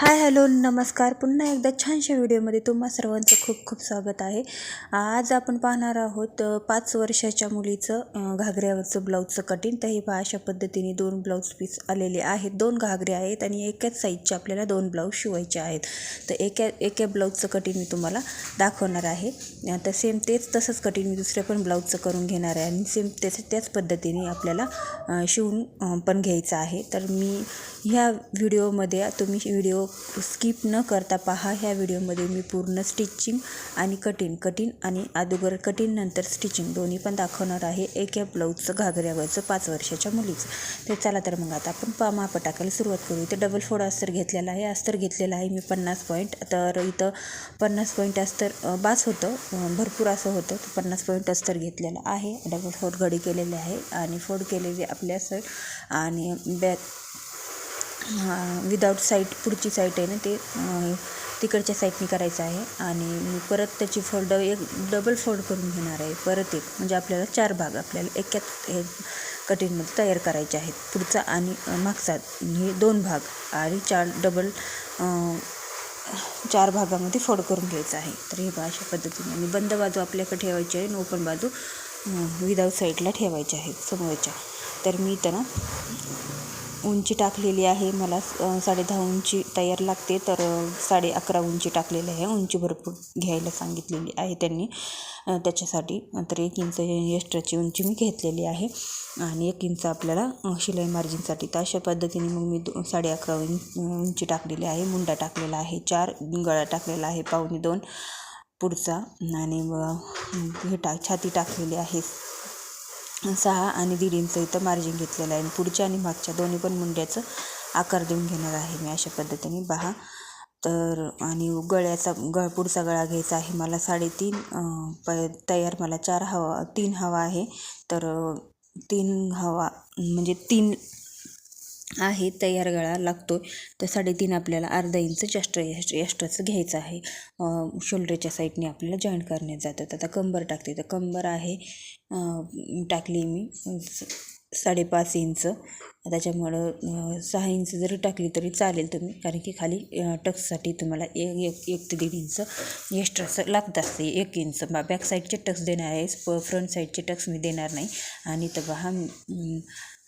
Hi hello नमस्कार. पुन्हा एकदा छानशा व्हिडिओमध्ये तुम्हा सर्वांचं खूप खूप स्वागत आहे. आज आपण पाहणार आहोत पाच वर्षाच्या मुलीचं घागऱ्यावरचं ब्लाऊजचं कटिंग तर हे पहा अशा पद्धतीने दोन ब्लाऊज पीस आलेले आहेत. दोन घागरे आहेत आणि एकाच साईजचे आपल्याला दोन ब्लाऊज शिवायचे आहेत. तर एका एका ब्लाऊजचं कटिंग मी तुम्हाला दाखवणार आहे. तर सेम तेच तसंच कटिंग मी दुसऱ्या पण ब्लाऊजचं करून घेणार आहे. आणि सेम त्याच त्याच पद्धतीने आपल्याला शिवून पण घ्यायचं आहे. तर मी ह्या व्हिडिओमध्ये तुम्ही व्हिडिओ स्किप न करता पहा. ह्या व्हिडिओमध्ये मी पूर्ण स्टिचिंग आणि कटिंग कटिंग आणि अगोदर कटिंग नंतर स्टिचिंग दोन्ही पण दाखवणार आहे. एक या ब्लाऊजचं घागऱ्यावरचं पाच वर्षाच्या मुलीचं. तर चला तर मग आता आपण पा माप टाकायला सुरुवात करू. इथं डबल फोड अस्तर घेतलेला आहे. अस्तर घेतलेला आहे मी पन्नास पॉईंट तर इथं पन्नास पॉईंट अस्तर बास होतं. भरपूर असं होतं. तर पन्नास पॉईंट अस्तर घेतलेलं आहे. डबल फोड घडी केलेले आहे आणि फोड केलेली आपल्या सर आणि बॅग विदाऊट साईट पुढची साईट आहे ना ते तिकडच्या साईटनी करायचं आहे. आणि मी परत त्याची फोल्ड एक डबल फोल्ड करून घेणार आहे. परत एक म्हणजे आपल्याला चार भाग आपल्याला एकाच हे कटिंगमध्ये तयार करायचे आहेत. पुढचा आणि मागचा हे दोन भाग आणि चार डबल चार भागामध्ये फोड करून घ्यायचं आहे. तर हे अशा पद्धतीने आणि बंद बाजू आपल्याकडे ठेवायची आहे आणि ओपन बाजू विदाऊट साईडला ठेवायची आहेत समोरच्या. तर मी त्यांना उंची टाकलेली आहे. मला साडे दहा उंची तयार लागते. तर साडे अकरा उंची टाकलेली आहे. उंची भरपूर घ्यायला सांगितलेली आहे त्यांनी. त्याच्यासाठी तर एक इंच एक्स्ट्राची उंची मी घेतलेली आहे. आणि एक इंच आपल्याला शिलाई मार्जिनसाठी तर अशा पद्धतीने मग मी दो साडे अकरा उं उंची टाकलेली आहे. मुंडा टाकलेला आहे. चार गळा टाकलेला आहे. पावणे दोन पुढचा. आणि हे टाक छाती टाकलेली आहे. सहा आणि दीड इंच इथं मार्जिन घेतलेलं आहे. आणि पुढच्या आणि मागच्या दोन्ही पण मुंड्याचं आकार देऊन घेणार आहे मी अशा पद्धतीने. पहा. तर आणि गळ्याचा गळ पुढचा गळा घ्यायचा आहे. मला साडेतीन प तयार मला चार हवा तीन हवा आहे. तर तीन हवा म्हणजे तीन आहे तयार गळा लागतो तर साडेतीन आपल्याला अर्धा इंच जास्त एक्स्ट्राचं घ्यायचं आहे. शोल्डरच्या साईडने आपल्याला जॉईंट करण्यात जातं तर आता कंबर टाकते. तर कंबर आहे टाकली मी साडेपाच इंच. त्याच्यामुळं सहा इंच जरी टाकली तरी चालेल तुम्ही कारण की खाली टक्ससाठी तुम्हाला एक एक एक ते दीड इंच एक्स्ट्राचं लागत असते. एक इंच. बा बॅक साईडचे टक्स देणार आहे फ्रंट साईडचे टक्स मी देणार नाही. आणि तर बघा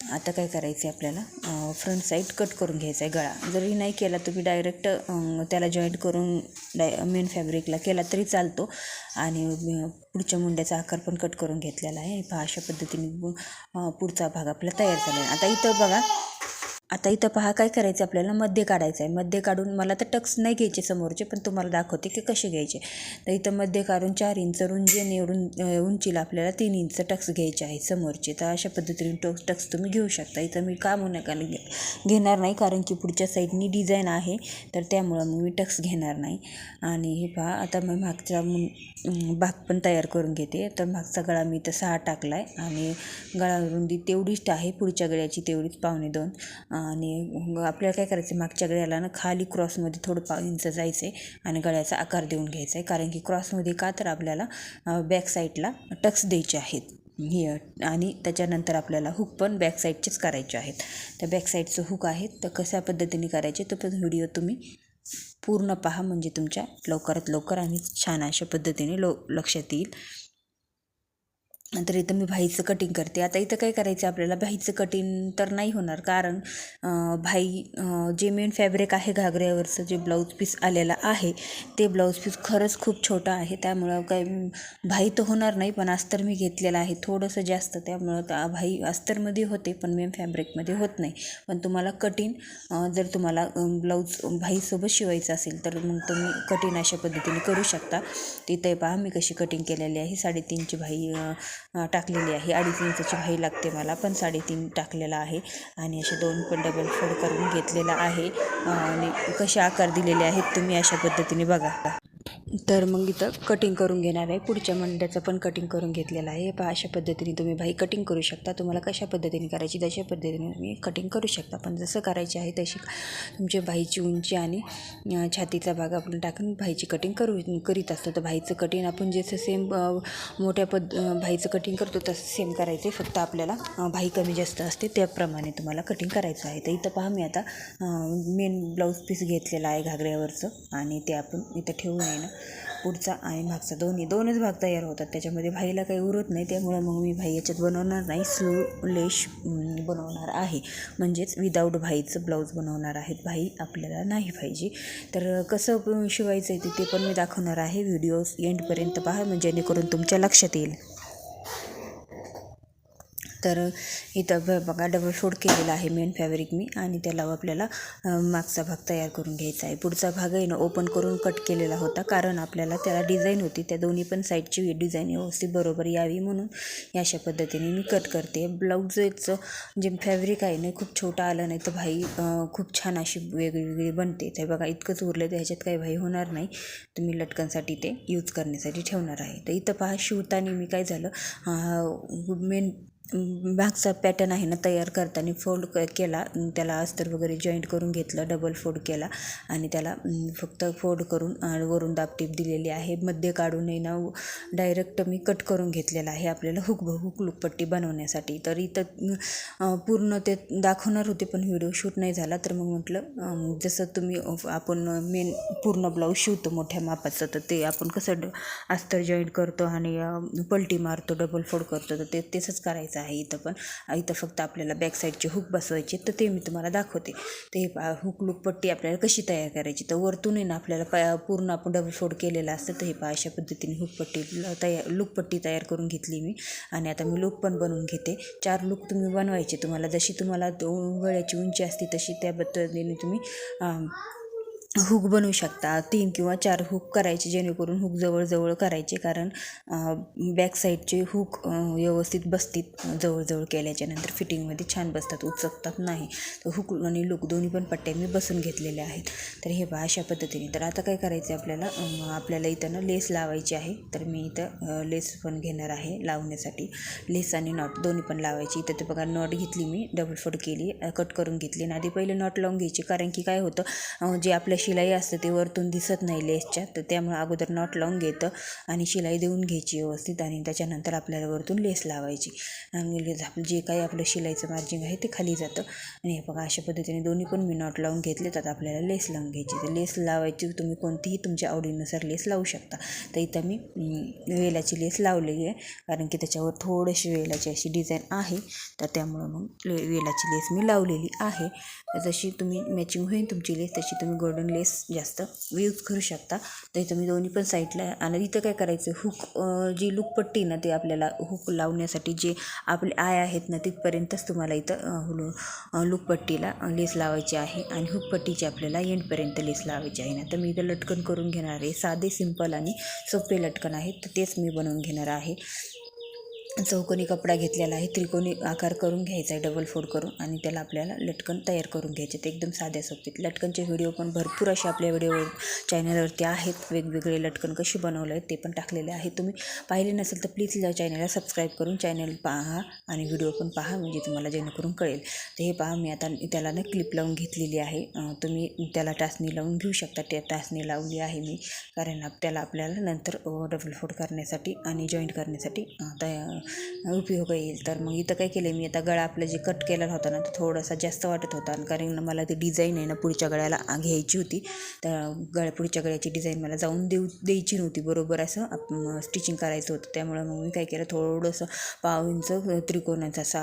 आता काय करायचं आहे आपल्याला फ्रंट साईड कट करून घ्यायचा आहे गळा. जरी नाही केला तुम्ही डायरेक्ट त्याला जॉईंट करून डाय मेन फॅब्रिकला केला तरी चालतो. आणि पुढच्या मुंड्याचा आकार पण कट करून घेतलेला आहे. पहा अशा पद्धतीने पुढचा भाग आपला तयार झाला आहे. आता इथं बघा आता इथं पहा काय करायचं आपल्याला? मध्य काढायचं आहे मध्य काढून मला तर टक्स नाही घ्यायचे समोरचे पण तुम्हाला दाखवते की कसे घ्यायचे. तर इथं मध्य काढून चार इंच रुंजी निवडून उंचीला आपल्याला तीन इंच टक्स घ्यायचे आहे समोरचे. तर अशा पद्धतीने टक्स टक्स तुम्ही घेऊ शकता. इथं मी का मुनाकाला घे घेणार नाही कारण की पुढच्या साईडनी डिझाईन आहे तर त्यामुळं मग मी टक्स घेणार नाही. आणि हे पहा आता मी मागचा भाग पण तयार करून घेते. तर मागचा गळा मी इथं सहा टाकला आहे आणि गळा रुंदी तेवढीच आहे पुढच्या गळ्याची तेवढीच पावणे दोन. आणि आपल्याला काय करायचं आहे मागच्या गळ्याला ना खाली क्रॉसमध्ये थोडं पाव इंच जायचं आहे आणि गळ्याचा आकार देऊन घ्यायचा आहे कारण की क्रॉसमध्ये का तर आपल्याला बॅक साईडला टक्स द्यायचे आहेत. हे आणि त्याच्यानंतर आपल्याला हुक पण बॅक साईडचेच करायचे आहेत. तर बॅक साईडचं हुक आहे तर कशा पद्धतीने करायचे तो पण व्हिडिओ तुम्ही पूर्ण पहा. म्हणजे तुमच्या लवकरात लवकर आणि छान अशा पद्धतीने लो लक्षात येईल. नंतर इथं मी भाईचं कटिंग करते. आता इथं काय करायचं आपल्याला? भाईचं कटिंग तर नाही होणार कारण भाई जे मेन फॅब्रिक आहे घागऱ्यावरचं जे ब्लाऊज पीस आलेलं आहे ते ब्लाऊज पीस खरंच खूप छोटं आहे. त्यामुळं काय भाई तर होणार नाही पण अस्तर मी घेतलेलं आहे. थोडंसं जास्त त्यामुळं भाई अस्तरमध्ये होते पण मेन फॅब्रिकमध्ये होत नाही. पण तुम्हाला कटिंग जर तुम्हाला ब्लाऊज भाईसोबत शिवायचं असेल तर मग तुम्ही कटिंग अशा पद्धतीने करू शकता. तिथे पहा मी कशी कटिंग केलेली आहे. साडेतीनची भाई टाकलेली आहे. अडीच इंचाची भाई लागते मला पण साडेतीन टाकलेला आहे. आणि असे दोन पण डबल फोड करून घेतलेला आहे. आणि कसे आकार दिलेले आहेत तुम्ही अशा पद्धतीने बघा. तर मग इथं कटिंग करून घेणार आहे. पुढच्या मंड्याचं पण कटिंग करून घेतलेलं आहे. पहा अशा पद्धतीने तुम्ही भाई कटिंग करू शकता. तुम्हाला कशा पद्धतीने करायची तशा पद्धतीने तुम्ही कटिंग करू शकता. पण जसं करायचे आहे तशी तुमच्या भाईची उंची आणि छातीचा भाग आपण टाकून भाईची कटिंग करू करीत असतो. तर भाईचं कटिंग आपण जसं सेम मोठ्या पद भाईचं कटिंग करतो तसं सेम करायचं आहे. फक्त आपल्याला भाई कमी जास्त असते त्याप्रमाणे तुम्हाला कटिंग करायचं आहे. तर इथं पहा मी आता मेन ब्लाऊज पीस घेतलेला आहे घागऱ्यावरचं आणि ते आपण इथं ठेवून आहे ना पुढचा आणि मागचा दोन्ही दोनच भाग तयार होतात. त्याच्यामध्ये भाईला काही उरत नाही त्यामुळं मग मी भाई याच्यात बनवणार नाही. स्लो लेश बनवणार आहे. म्हणजेच विदाऊट भाईचं ब्लाऊज बनवणार आहेत. भाई आपल्याला नाही पाहिजे. तर कसं शिवायचं आहे ते- ते पण मी दाखवणार आहे. व्हिडिओ एंडपर्यंत पहा म्हणजे जेणेकरून तुमच्या लक्षात येईल. तर इथं ब बघा डबल फोल्ड केलेला आहे मेन फॅब्रिक मी आणि त्याला आपल्याला मागचा भाग तयार करून घ्यायचा आहे. पुढचा भाग आहे ना ओपन करून कट केलेला होता कारण आपल्याला त्याला डिझाईन होती. त्या दोन्ही पण साईडची डिझाईन व्यवस्थित बरोबर यावी म्हणून या अशा पद्धतीने मी कट करते. ब्लाऊजचं जे फॅब्रिक आहे ना खूप छोटं आलं नाही तर भाई खूप छान अशी वेगळी वेगळी बनते. ते बघा इतकंच उरलं तर ह्याच्यात काही भाई होणार नाही. तुम्ही लटकनसाठी ते यूज करण्यासाठी ठेवणार आहे. तर इथं पहा शिवताना मी काय झालं मेन मागचा पॅटर्न आहे ना तयार करताना फोल्ड क केला. त्याला अस्तर वगैरे जॉईंट करून घेतलं डबल फोल्ड केला. आणि त्याला फक्त फोल्ड करून वरून दाबटीप दिलेली आहे. मध्ये काढून ना डायरेक्ट मी कट करून घेतलेला आहे. आपल्याला हुकबहुक लुकपट्टी बनवण्यासाठी. तर इथं पूर्ण ते दाखवणार होते पण व्हिडिओ शूट नाही झाला. तर मग म्हटलं जसं तुम्ही आपण मेन पूर्ण ब्लाऊज शिवतो मोठ्या मापाचं तर ते आपण कसं ड अस्तर जॉईंट करतो आणि पलटी मारतो डबल फोल्ड करतो तर ते तसंच करायचं आहे इथं पण. इथं फक्त आपल्याला बॅकसाईडचे हुक बसवायचे तर ते मी तुम्हाला दाखवते. ते हे हुक लुक पट्टी आपल्याला कशी तयार करायची? तर वरतून आहे ना आपल्याला प पूर्ण आपण डबल फोड केलेलं असतं तर हे पहा अशा पद्धतीने हुकपट्टी तयार लुकपट्टी तयार करून घेतली मी. आणि आता मी लूक पण बनवून घेते. चार लूक तुम्ही बनवायचे तुम्हाला. जशी तुम्हाला गळ्याची उंची असते तशी त्या पद्धतीने तुम्ही हुक बनवू शकता. तीन किंवा चार हुक करायचे जेणेकरून हुक जवळजवळ करायचे. कारण बॅक साईडचे हुक व्यवस्थित बसतील जवळजवळ केल्याच्यानंतर फिटिंगमध्ये छान बसतात उचकतात नाही. तर हुक आणि लुक दोन्ही पण पट्ट्या मी बसून घेतलेल्या आहेत. तर हे पहा अशा पद्धतीने. तर आता काय करायचं आहे आपल्याला आपल्याला इथं ना लेस लावायची आहे. तर मी इथं लेस पण घेणार आहे लावण्यासाठी. लेस आणि नॉट दोन्ही पण लावायची. इथं ते बघा नॉट घेतली मी डबल फोट केली कट करून घेतली. आणि आधी पहिले नॉट लावून घ्यायची. कारण की काय होतं जे आपल्या शिलाई असते ते वरतून दिसत नाही लेसच्या तर त्यामुळे अगोदर नॉट लावून घेतं आणि शिलाई देऊन घ्यायची व्यवस्थित आणि त्याच्यानंतर आपल्याला वरतून लेस लावायची. आणि लेस आपलं जे काही आपलं शिलाईचं मार्जिंग आहे ते खाली जातं. आणि हे बघा अशा पद्धतीने दोन्ही पण मी नॉट लावून घेतले तर आपल्याला लेस लावून घ्यायची तर लेस लावायची तुम्ही कोणतीही तुमच्या आवडीनुसार लेस लावू शकता. तर इथं मी वेलाची लेस लावलेली आहे कारण की त्याच्यावर थोडीशी वेलाची अशी डिझाईन आहे. तर त्यामुळं मग वेलाची लेस मी लावलेली आहे. जशी तुम्ही मॅचिंग होईल तुमची लेस तशी तुम्ही गोल्डन लेस जास्त. यूज करू शकता. तर इथं दोन्ही पण साईडला आणि इथं काय करायचं? हुक जी लुकपट्टी ना ते आपल्याला हुक लावण्यासाठी जे आपले आय आहेत ना तिथपर्यंतच तुम्हाला इथं अं, लुकपट्टीला लेस लावायची आहे. आणि हुकपट्टीची आपल्याला एंडपर्यंत लेस लावायची आहे ना. तर मी इथं लटकन करून घेणार आहे. साधे सिंपल आणि सोपे लटकन आहेत तर तेच मी बनवून घेणार आहे. चौकोनी कपडा घेतलेला आहे. त्रिकोणी आकार करून घ्यायचा आहे डबल फोल्ड करून. आणि त्याला आपल्याला लटकन तयार करून घ्यायचे ते एकदम साध्या सोबतीत. लटकनचे व्हिडिओ पण भरपूर असे आपल्या व्हिडिओ चॅनलवरती आहेत. वेगवेगळे लटकन कशी बनवलं आहेत ते पण टाकलेले आहे. तुम्ही पाहिले नसेल तर प्लीज या चॅनलला सबस्क्राईब करून चॅनल पहा आणि व्हिडिओ पण पहा म्हणजे तुम्हाला जेणेकरून कळेल. तर हे पहा मी आता त्याला ना क्लिप लावून घेतलेली आहे. तुम्ही त्याला टाचणी लावून घेऊ शकता. त्या टाचणी लावली आहे मी. कारण त्याला आपल्याला नंतर डबल फोड करण्यासाठी आणि जॉईंट करण्यासाठी तया उपयोग येईल. तर मग इथं काय केलं मी आता गळा आपलं जे कट केलेला होता ना तो थोडासा जास्त वाटत होता. आणि कारण मला ती डिझाईन आहे ना पुढच्या गळ्याला घ्यायची होती. तर गळ्या पुढच्या गळ्याची डिझाईन मला जाऊन देऊ द्यायची नव्हती. बरोबर असं स्टिचिंग करायचं होतं. त्यामुळे मग मी काय केलं थोडंसं पाव इंच त्रिकोणाचा सा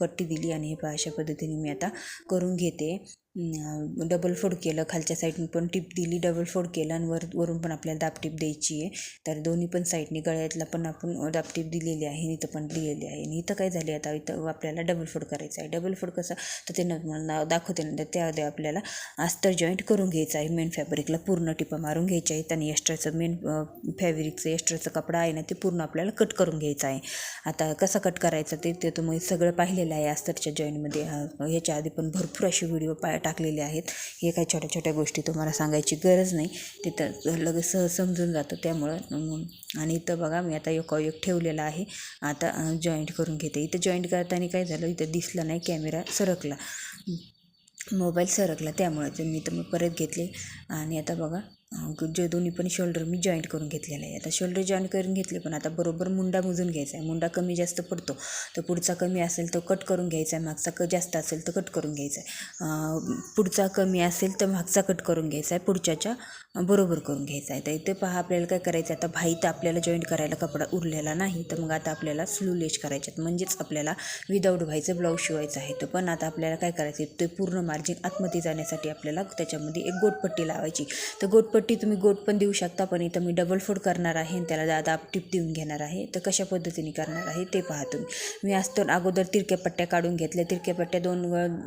पट्टी दिली. आणि हे अशा पद्धतीने मी आता करून घेते. डबल फोड केलं खालच्या साईडने पण टिप दिली डबल फोड केलं आणि वर वरून पण आपल्याला दाबटीप द्यायची आहे. तर दोन्ही पण साईडने गळ्यातला पण आपण दाबटीप दिलेली आहे आणि इथं पण दिलेली आहे. आणि इथं काय झाले आता इथं आपल्याला डबल फोड करायचं आहे. डबल फोड कसं? तर ते न मला दाखवते नंतर त्यामध्ये आपल्याला अस्तर जॉईंट करून घ्यायचं आहे. मेन फॅब्रिकला पूर्ण टिपा मारून घ्यायच्या आहेत आणि एक्स्ट्राचं मेन फॅब्रिकचं एक्स्ट्राचं कपडा आहे ना ते पूर्ण आपल्याला कट करून घ्यायचं आहे. आता कसं कट करायचं ते ते तुम्ही सगळं पाहिलेलं आहे अस्तरच्या जॉईंटमध्ये ह्याच्या आधी पण भरपूर असे व्हिडिओ पा टाकलेले आहेत. हे काही छोट्या छोट्या गोष्टी तुम्हाला सांगायची गरज नाही. तिथं लगेच सहज समजून जातं त्यामुळं. आणि इथं बघा मी आता एक ठेवलेला आहे. आता जॉईंट करून घेते. इथं जॉईंट करताना काय झालं? इथं दिसलं नाही कॅमेरा सरकला. मोबाईल सरकला. त्यामुळे ते मी तर मग परत घेतले. आणि आता बघा जे दोन्ही पण शोल्डर मी जॉईंट करून घेतलेलं आहे. आता शोल्डर जॉईंट करून घेतले पण आता बरोबर मुंडा मोजून घ्यायचा आहे. मुंडा कमी जास्त पडतो. तर पुढचा कमी असेल तर कट करून घ्यायचा आहे. मागचा क जास्त असेल तर कट करून घ्यायचा आहे. पुढचा कमी असेल तर मागचा कट करून घ्यायचा आहे. पुढच्याच्या बरोबर करून घ्यायचा आहे. तर इथे पहा आपल्याला काय करायचं आहे? आता भाई तर आपल्याला जॉईंट करायला कपडा उरलेला नाही तर मग आता आपल्याला स्लू लेश करायचे आहेत. म्हणजेच आपल्याला विदाऊट व्हायचं ब्लाऊज शिवायचं आहे. तर पण आता आपल्याला काय करायचं आहे? ते पूर्ण मार्जिन आतमध्ये जाण्यासाठी आपल्याला त्याच्यामध्ये एक गोटपट्टी लावायची. तर गोटपट्टी तुम्ही गोट पण देऊ शकता पण इथं मी डबल फोड करणार आहे आणि त्याला दादा टिप देऊन घेणार आहे. तर कशा पद्धतीने करणार आहे ते पहा तुम्ही. मी आज तर अगोदर तिरक्या पट्ट्या काढून घेतल्या. तिरक्या पट्ट्या दोन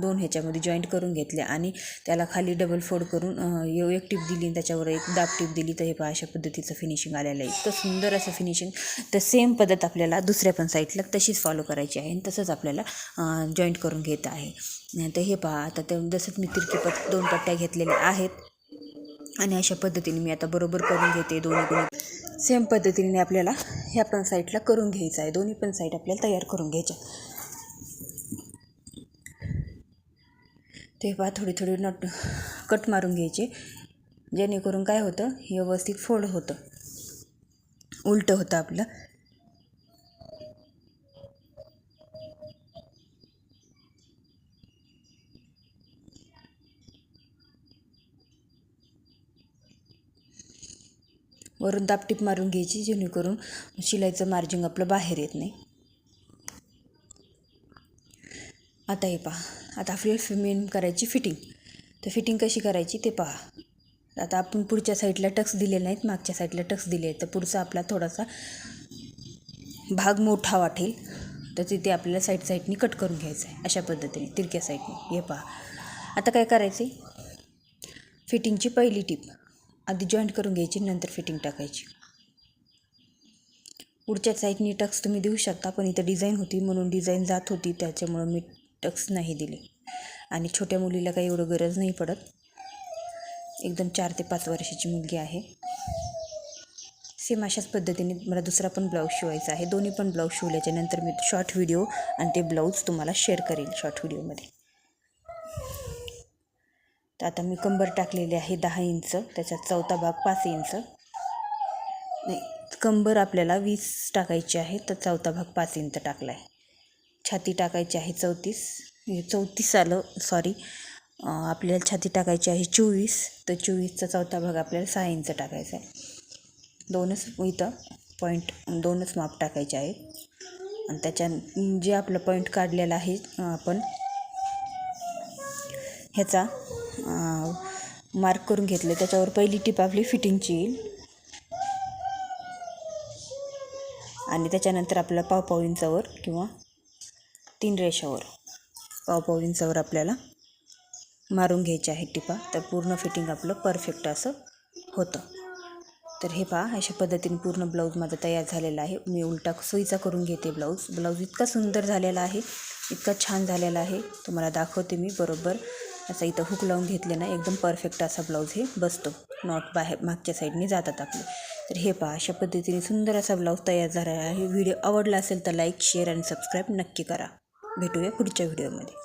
दोन ह्याच्यामध्ये जॉईंट करून घेतल्या आणि त्याला खाली डबल फोड करून एक टिप दिली आणि त्याच्यावर एक दाब टिप दिली. तर हे पहा अशा पद्धतीचं फिनिशिंग आलेलं आहे. इतकं सुंदर असं फिनिशिंग तर सेम पद्धत आपल्याला दुसऱ्या पण साईडला तशीच फॉलो करायची आहे आणि तसंच आपल्याला जॉईंट करून घेत आहे. तर हे पहा आता ते जसंच मी तिरकी पट दोन पट्ट्या घेतलेल्या आहेत. आणि अशा पद्धतीने मी आता बरोबर करून घेते. दोन्ही पण सेम पद्धतीने आपल्याला ह्या पण साईडला करून घ्यायचं आहे. दोन्ही पण साईड आपल्याला तयार करून घ्यायच्या तेव्हा थोडी थोडी नट कट मारून घ्यायचे जेणेकरून काय होतं? व्यवस्थित फोल्ड होतं. उलटं होतं आपलं. वरून दापटीप मारून घ्यायची जेणेकरून शिलाईचं मार्जिंग आपलं बाहेर येत नाही. आता हे पहा. आता आपल्याला मेन करायची फिटिंग तर फिटिंग कशी करायची ते पहा. आता आपण पुढच्या साईडला टक्स दिले नाहीत मागच्या साईडला टक्स दिले आहेत. तर पुढचा आपला थोडासा भाग मोठा वाटेल. तर तिथे आपल्याला साईड साईडनी कट करून घ्यायचं आहे. अशा पद्धतीने तिरक्या साईडने हे पहा. आता काय करायचे फिटिंगची पहिली टीप आधी जॉईंट करून घ्यायची नंतर फिटिंग टाकायची. पुढच्या साईडनी टक्स तुम्ही देऊ शकता पण इथं डिझाईन होती म्हणून डिझाईन जात होती त्याच्यामुळं मी टक्स नाही दिले. आणि छोट्या मुलीला काही एवढं गरज नाही पडत. एकदम चार ते पाच वर्षाची मुलगी आहे. सेम अशाच पद्धतीने मला दुसरा पण ब्लाऊज शिवायचा आहे. दोन्ही पण ब्लाऊज शिवल्याच्यानंतर मी शॉर्ट व्हिडिओ आणि ते ब्लाऊज तुम्हाला शेअर करेल शॉर्ट व्हिडिओमध्ये तर आता मी कंबर टाकलेली आहे दहा इंच त्याच्यात चौथा भाग पाच इंच. नाही कंबर आपल्याला वीस टाकायची आहे तर चौथा भाग पाच इंच टाकला आहे छाती टाकायची आहे चौतीस. चौतीस आलं सॉरी आपल्याला छाती टाकायची आहे चोवीस तर चोवीसचा चौथा भाग आपल्याला सहा इंच टाकायचा आहे. दोनच इथं पॉईंट दोनच माप टाकायचे आहेत. आणि त्याच्या जे आपलं पॉईंट काढलेला आहे आपण ह्याचा मार्क करून घेतलं. त्याच्यावर पहिली टीप आपली फिटिंगची येईल आणि त्याच्यानंतर आपल्याला पावपाव इंचावर किंवा तीन रेषावर. पावपाव इंचावर आपल्याला मारून घ्यायची आहे टिपा. तर पूर्ण फिटिंग आपलं परफेक्ट असं होतं. तर हे पहा अशा पद्धतीने पूर्ण ब्लाऊज माझा तयार झालेला आहे. मी उलटा सोयीचा करून घेते ब्लाऊज ब्लाऊज इतका सुंदर झालेला आहे इतका छान झालेला आहे. तुम्हाला दाखवते मी बरोबर. असं इथं हुक लावून घेतले ना एकदम परफेक्ट असा ब्लाऊज हे बसतो. नॉट बाहेर मागच्या साईडने जातात आपले. तर हे पहा अशा पद्धतीने सुंदर असा ब्लाऊज तयार झाला आहे. व्हिडिओ आवडला असेल तर लाईक शेअर आणि सबस्क्राईब नक्की करा. भेटूया पुढच्या व्हिडिओमध्ये